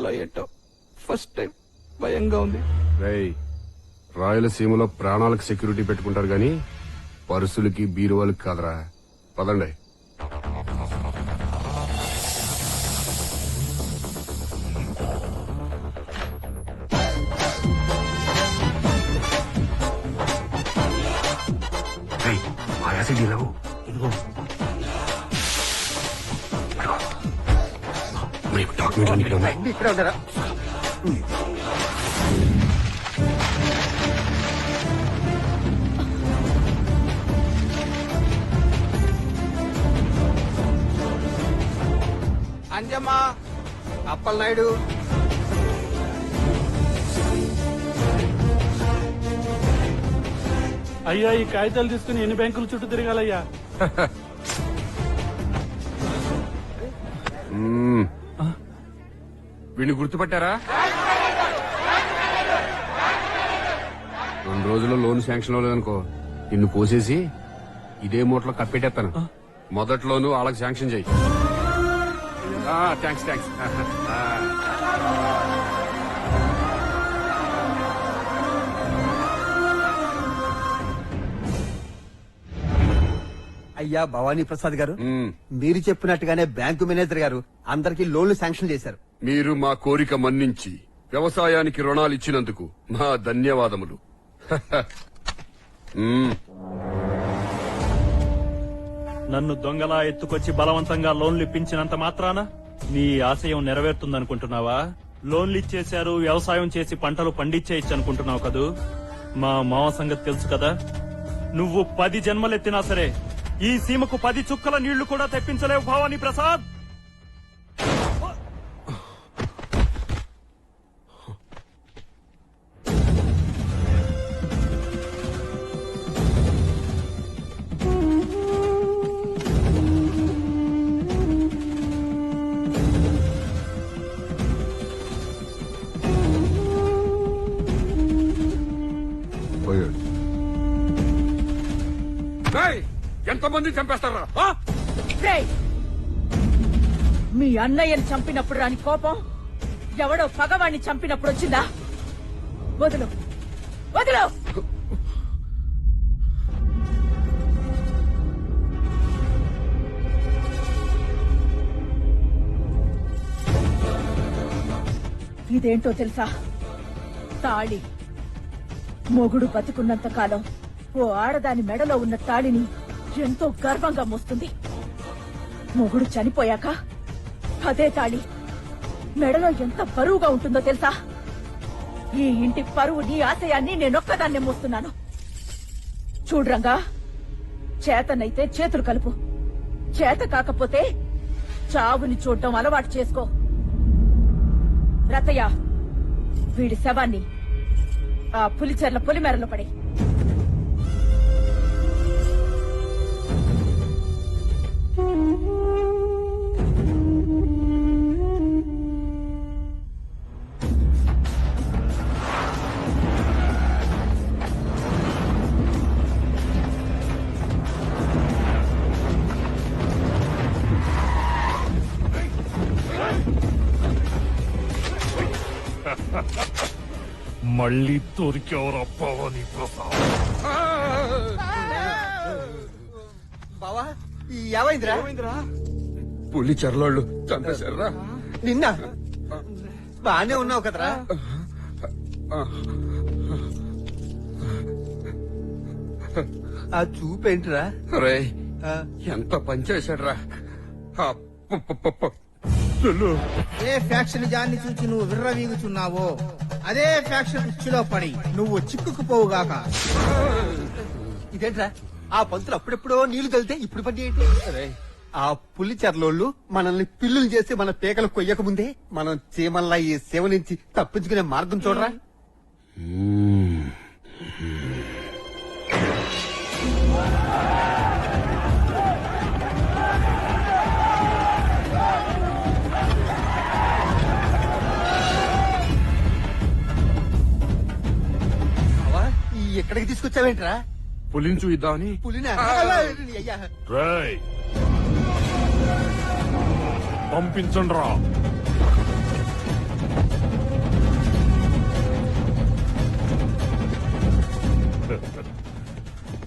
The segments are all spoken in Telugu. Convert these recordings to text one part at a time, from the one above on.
ఎలాలో ఏంటో. ఫస్ట్ టైం భయంగా ఉంది. రేయ్ రాయలసీమలో ప్రాణాలకు సెక్యూరిటీ పెట్టుకుంటారు గాని పర్సులకి బీరువాలకి కాదరా. పదండి. ఇక్కడ ఉన్నారా అంజమ్మా అప్పలనాయుడు అయ్యా ఈ కాగితాలు తీసుకుని ఎన్ని బ్యాంకుల చుట్టూ తిరగాలయ్యా. వీడిని గుర్తుపట్టారా? రెండు రోజుల్లో లోన్ శాంక్షన్ అవ్వలేదనుకో నిన్ను కోసేసి ఇదే మూటలో కప్పెట్టేస్తాను. మొదట్లోను వాళ్ళకి శాంక్షన్ చెయ్యి థ్యాంక్స్ థ్యాంక్స్ అయ్యా భవానీ ప్రసాద్ గారు మీరు చెప్పినట్టుగానే బ్యాంకు మేనేజర్ గారు అందరికి లోన్లు శాంక్షన్ చేశారు. మీరు మా కోరిక మన్నించి వ్యవసాయానికి రుణాలు ఇచ్చినందుకు మా ధన్యవాదములు. నన్ను దొంగలా ఎత్తుకొచ్చి బలవంతంగా లోన్లు ఇప్పించినంత మాత్రాన నీ ఆశయం నెరవేరుతుందనుకుంటున్నావా? లోన్లు ఇచ్చేశారు వ్యవసాయం చేసి పంటలు పండించేయచ్చు అనుకుంటున్నావు కదూ? మా మామ సంగతి తెలుసు కదా? నువ్వు పది జన్మలెత్తినా సరే ఈ సీమకు పది చుక్కల నీళ్ళు కూడా తెప్పించలేవు భావాని ప్రసాద్! ఎంతమంది చంపేస్తారా? ఆ? రేయ్! మీ అన్నయ్యని చంపినప్పుడు రాని కోపం ఎవడో పగవాణ్ణి చంపినప్పుడు వచ్చిందా? వదులు. వదులు! ఇదేంటో తెలుసా? తాళి. మొగుడు బతుకున్నంత కాలం ఓ ఆడదాని మెడలో ఉన్న తాళిని ఎంతో గర్వంగా మోస్తుంది. మొగుడు చనిపోయాక అదే తాళి మెడలో ఎంత బరువుగా ఉంటుందో తెలుసా? ఈ ఇంటి పరువుని ఆశయాన్ని నేనొక్కదాన్నే మోస్తున్నాను. చూడ్రంగా చేతనైతే చేతులు కలుపు. చేత కాకపోతే చావుని చూడటం అలవాటు చేసుకో. రతయ్య వీడి శవాన్ని ఆ పులిచెర్ల పొలిమేరలో పడే మళ్ళీ దొరికేవరా భవానీ ప్రసాద్. బావా ఏమైందిరా? పులి చెర్లోళ్ళు చంపేశారా నిన్న? బానే ఉన్నావు కదరా. ఆ చూపేంటిరా? రే ఎంత పనిచేశాడ్రా ఆ ప- ప- ప- ప- ఏ ఫ్యాక్షన్ జాన్ని చూసి నువ్వు విర్రవీగుచున్నావో అదే ఫ్యాక్షన్ ఉచ్చులో పడి నువ్వు చిక్కుకుపోవుగాక. ఇదేంట్రా? ఆ పంతులు అప్పుడెప్పుడో నీళ్ళు తలితే ఇప్పుడు పని ఏంటి? ఆ పులి చెర్లోళ్ళు మనల్ని పిల్లులు చేసి మన పేకలు కొయ్యక ముందే మనం చీమల్లా ఈ సేవ నుంచి తప్పించుకునే మార్గం చూడరా? బావా, అక్కడికి తీసుకొచ్చావేంట్రా? పులిని చూద్దామని పులినా? అయ్యా. పంపించండి రా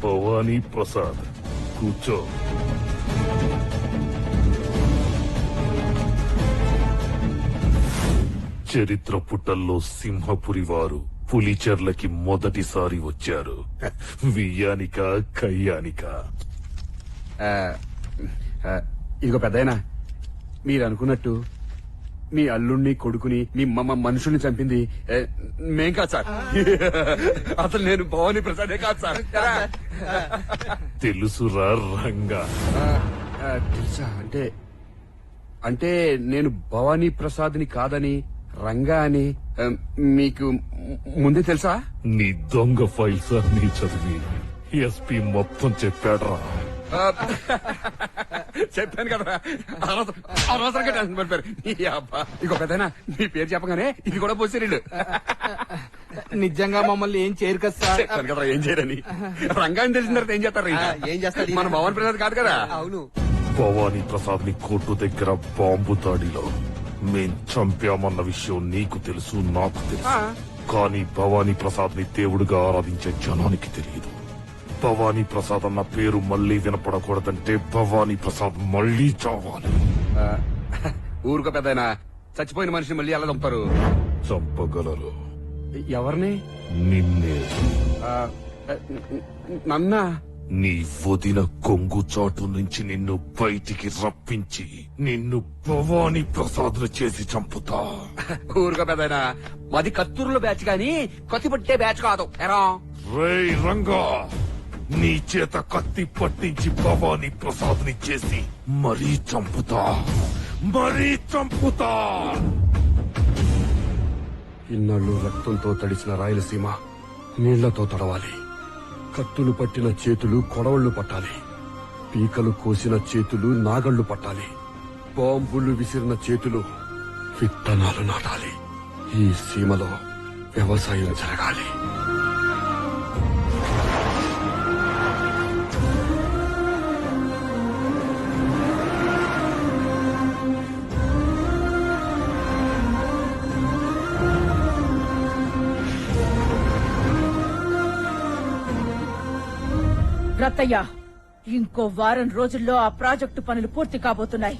భవానీ ప్రసాద్ కూర్చో. చరిత్ర పుటల్లో సింహపురి వారు పులిచెర్లకి మొదటిసారి వచ్చారు. వియ్యానిక కయ్యానిక. ఇదిగో పెద్దయినా మీరు అనుకున్నట్టు మీ అల్లుణ్ణి కొడుకుని మీ మమ్మ మనుషుల్ని చంపింది మేం కాదు సార్. అసలు నేను భవానీ ప్రసాదే కాదు సార్. తెలుసురా రంగా. తెలుసా? అంటే అంటే నేను భవానీ ప్రసాద్ని కాదని రంగా అని మీకు ముందే తెలుసా? నీ దొంగ ఫైల్స్ అన్ని చదివి ఎస్పీ మొత్తం చెప్పాడ్రా. చెప్పాను కదా అనవసరం- అనవసరంగా టెన్షన్. ఇగో పెద్దనా మీ పేరు చెప్పగానే ఇది కూడా పోసారు నిజంగా మమ్మల్ని ఏం చేయరు కదా సార్? చెప్పాను కదా ఏం చేయరని. రంగాన్ని తెలిసిన తర్వాత ఏం చేస్తారు ఏం ఈయన? మన భవన్ ప్రసాద్ కాదు కదా? అవును. భవానీ ప్రసాద్ని కోర్టు దగ్గర బాంబు దాడిలో. మేం చంపామన్న విషయం నీకు తెలుసు నాకు తెలుసు. కానీ భవానీ ప్రసాద్ని దేవుడిగా ఆరాధించే జనానికి తెలియదు. భవానీ ప్రసాద్ అన్న పేరు మళ్ళీ వినపడకూడదంటే భవానీ ప్రసాద్ మళ్ళీ చావాలి. ఊరుకో పెద్దయినా. చచ్చిపోయిన మనిషిని మళ్ళీ ఎలా చంపుతారు? చంపగలరు. ఎవరిని? నిన్నే. ఆ, నన్నా? నీ వదిన కొంగు చాటు నుంచి నిన్ను బయటికి రప్పించి నిన్ను భవానీ ప్రసాద్ చేసి చంపుతా. ఊరుకో పెద్దయినా మాది కత్తూరులో బ్యాచ్ గాని కత్తి పట్టే బ్యాచ్ కాదు. ఎరా. రేయ్ రంగా నీ చేత కత్తి పట్టించి భవానీ ప్రసాద్ని చేసి మరీ చంపుతా. మరీ చంపుతా. ఇన్నాళ్ళు రక్తంతో తడిసిన రాయలసీమ నీళ్ళతో తడవాలి. కత్తులు పట్టిన చేతులు కొడవళ్ళు పట్టాలి. పీకలు కోసిన చేతులు నాగళ్ళు పట్టాలి. బాంబులు విసిరిన చేతులు విత్తనాలు నాటాలి. ఈ సీమలో వ్యవసాయం జరగాలి. రత్తయ్య ఇంకో వారం రోజుల్లో ఆ ప్రాజెక్టు పనులు పూర్తి కాబోతున్నాయి.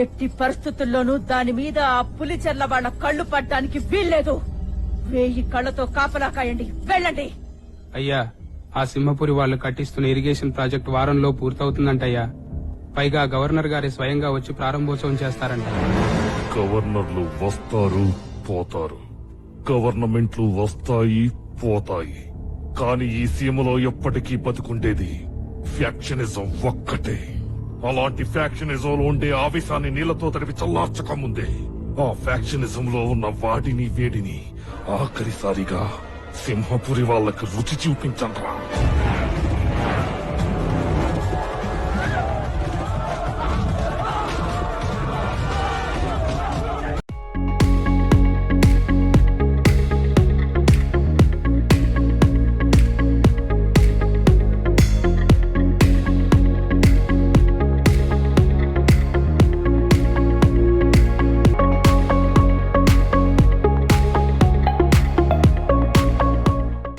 ఎట్టి పరిస్థితుల్లోనూ దాని మీద ఆ పులిచెర్ల వాళ్ళ కళ్ళు పడ్డానికి వీల్లేదు. వేయి కళ్ళతో కాపలా కాయండి. వెళ్ళండి. అయ్యా ఆ సింహపురి వాళ్ళు కట్టిస్తున్న ఇరిగేషన్ ప్రాజెక్ట్ వారంలో పూర్తవుతుందంటయ్యా. పైగా గవర్నర్ గారి స్వయంగా వచ్చి ప్రారంభోత్సవం చేస్తారంట. గవర్నర్లు వస్తారు పోతారు. గవర్నమెంట్లు వస్తాయి పోతాయి. కానీ ఈ సీమలో ఎప్పటికీ బతుకుండేది ఫ్యాక్షనిజం ఒక్కటే. అలాంటి ఫ్యాక్షనిజంలో ఉండే ఆవేశాన్ని నీళ్ళతో తడిపి చల్లార్చక ముందే ఆ ఫ్యాక్షనిజం లో ఉన్న వాడిని వేడిని ఆఖరిసారిగా సింహపురి వాళ్ళకి రుచి చూపించండ్రా.